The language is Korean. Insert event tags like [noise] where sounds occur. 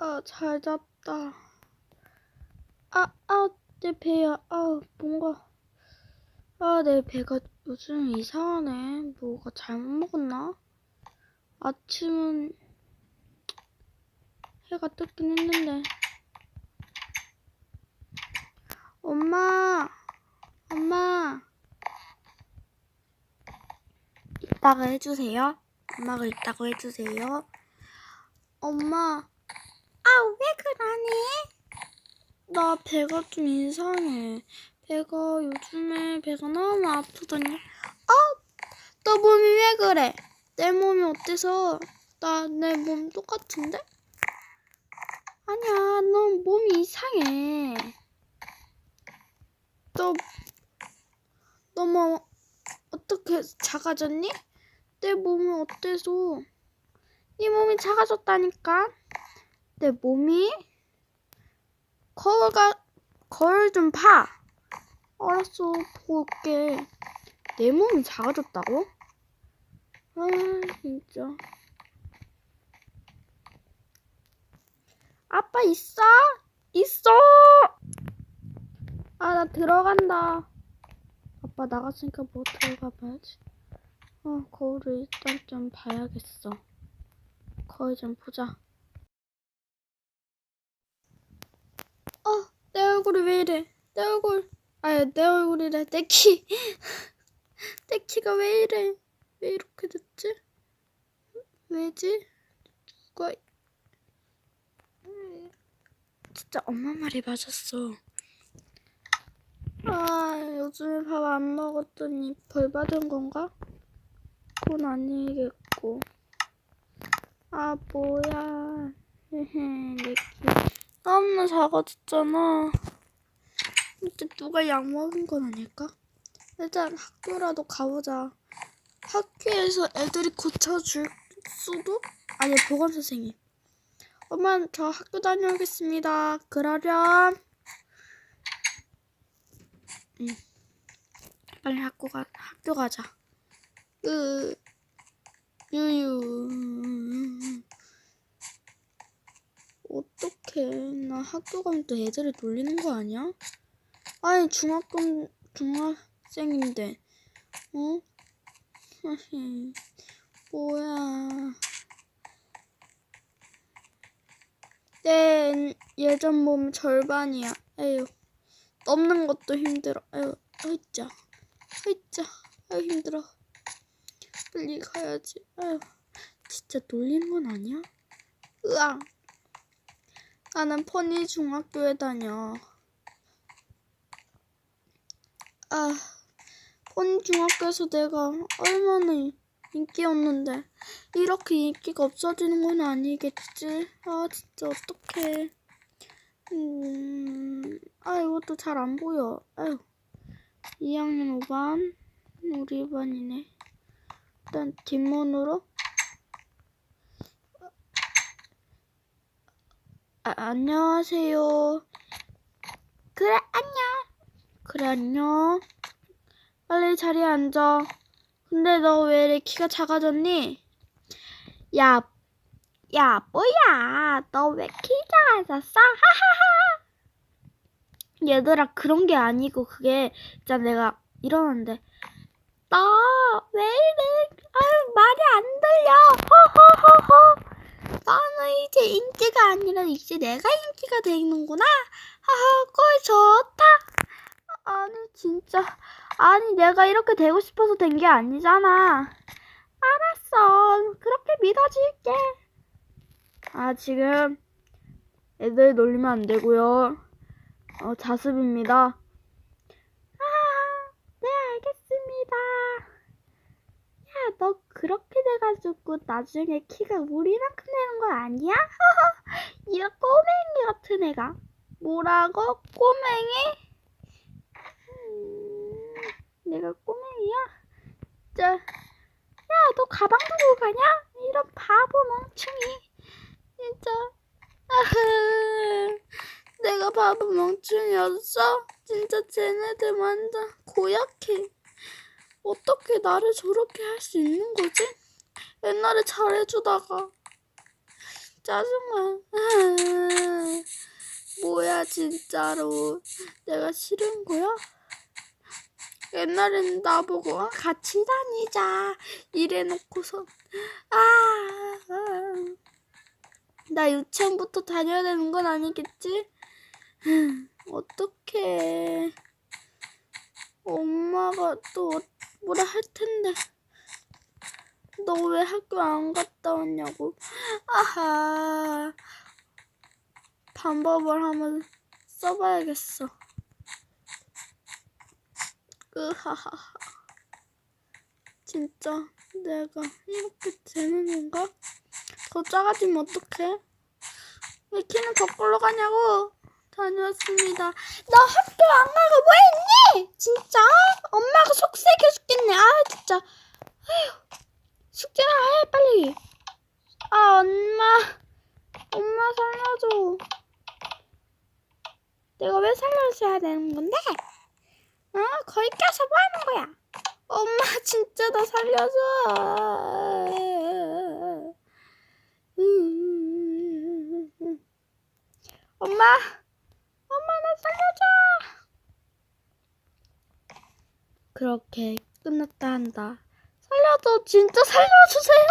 아, 잘 잤다. 아, 아, 내 배야. 아, 뭔가. 아, 내 배가 요즘 이상하네. 뭐가 잘못 먹었나? 아침은 해가 뜨긴 했는데. 엄마, 엄마. 이따가 해주세요. 엄마가 있다고 해주세요. 엄마, 아, 왜 그러니? 나 배가 좀 이상해. 배가 요즘에 배가 너무 아프더니. 아, 너 몸이 왜 그래? 내 몸이 어때서? 나 내 몸 똑같은데? 아니야, 너 몸이 이상해. 너, 너 뭐, 어떻게 작아졌니? 내 몸이 어때서? 네 몸이 작아졌다니까? 내 몸이? 거울가, 거울 좀 봐. 알았어, 올게. 내 몸이 작아졌다고? 아, 진짜. 아빠 있어? 있어! 아, 나 들어간다. 아빠 나갔으니까 뭐 들어가 봐야지. 어, 거울을 일단 좀 봐야겠어. 거울 좀 보자. 어, 내 얼굴이 왜 이래? 내 얼굴. 아니, 내 얼굴이래. 내 키. [laughs] 내 키가 왜 이래? 왜 이렇게 됐지? 왜지? 누가. 음, 진짜 엄마 말이 맞았어. 아, 요즘에 밥 안 먹었더니 벌 받은 건가? 그건 아니겠고. 아, 뭐야. 헤헤, [laughs] 내 키. 너무나 작아졌잖아. 근데 누가 약 먹은 건 아닐까? 일단 학교라도 가보자. 학교에서 애들이 고쳐줄 수도? 아니, 보건 선생님. 엄마, 저 학교 다녀오겠습니다. 그러렴. 응. 빨리 학교 가, 학교 가자. 으, 유유. 어떡해. 나 학교 가면 또 애들을 놀리는 거 아니야? 아니, 중학교, 중학생인데. 어? 뭐야. 내 예전 몸 절반이야. 에휴. 넘는 것도 힘들어. 에휴, 으이짜. 으이짜. 아유, 힘들어. 빨리 가야지. 아유, 진짜 놀리는 건 아니야? 으앙. 나는 퍼니 중학교에 다녀. 아, 퍼니 중학교에서 내가 얼마나 인기였는데 이렇게 인기가 없어지는 건 아니겠지? 아, 진짜 어떡해. 음, 아, 이것도 잘 안 보여. 아유, 2학년 5반, 우리 반이네. 일단 뒷문으로. 아, 안녕하세요. 그래, 안녕. 그래, 안녕. 빨리 자리에 앉아. 근데 너 왜 이렇게 키가 작아졌니? 야, 야, 뭐야. 너 왜 키 작아졌어? 하하하. 얘들아, 그런 게 아니고, 그게, 진짜 내가 일어났는데, 너 왜 이래? 아유, 말이 안 들려. 호호호호. 너는 이제 인기가 아니라 이제 내가 인기가 되는구나. 하하, 꼴 좋다. 아니, 진짜. 아니, 내가 이렇게 되고 싶어서 된 게 아니잖아. 알았어. 그렇게 믿어줄게. 아, 지금 애들 놀리면 안 되고요. 어, 자습입니다. 아, 네, 알겠습니다. 야, 너 돼가지고 나중에 키가 우리만큼 되는 거 아니야? [laughs] 이 꼬맹이 같은 애가. 뭐라고? 꼬맹이? 음, 내가 꼬맹이야? 자, 야, 너 가방 두고 가냐? 이런 바보 멍충이. 진짜. [laughs] 내가 바보 멍충이었어? 진짜 쟤네들 완전 고약해. 어떻게 나를 저렇게 할 수 있는 거지? 옛날에 잘해주다가. 짜증나. [laughs] 뭐야 진짜로. 내가 싫은 거야? 옛날에는 나보고 어, 같이 다니자. 이래놓고선. 아, 나 유치원부터 다녀야 되는 건 아니겠지? [laughs] 어떡해. 엄마가 또 뭐라 할 텐데 너 왜 학교 안 갔다 왔냐고? 아하. 방법을 한번 써봐야겠어. 으하하하. 진짜 내가 이렇게 되는 건가? 더 작아지면 어떡해? 왜 키는 거꾸로 가냐고? 다녀왔습니다. 너 학교 안 가고 뭐 했니? 진짜? 엄마가 속색해 죽겠네. 아 진짜. 아휴 숙제나 해 빨리 아 엄마 엄마 살려줘 내가 왜 살려줘야 되는 건데? 어? 거기 껴서 뭐 하는 거야? 엄마 진짜 나 살려줘. 엄마, 엄마 나 살려줘. 그렇게 끝났다 한다. 살려줘, 진짜 살려주세요.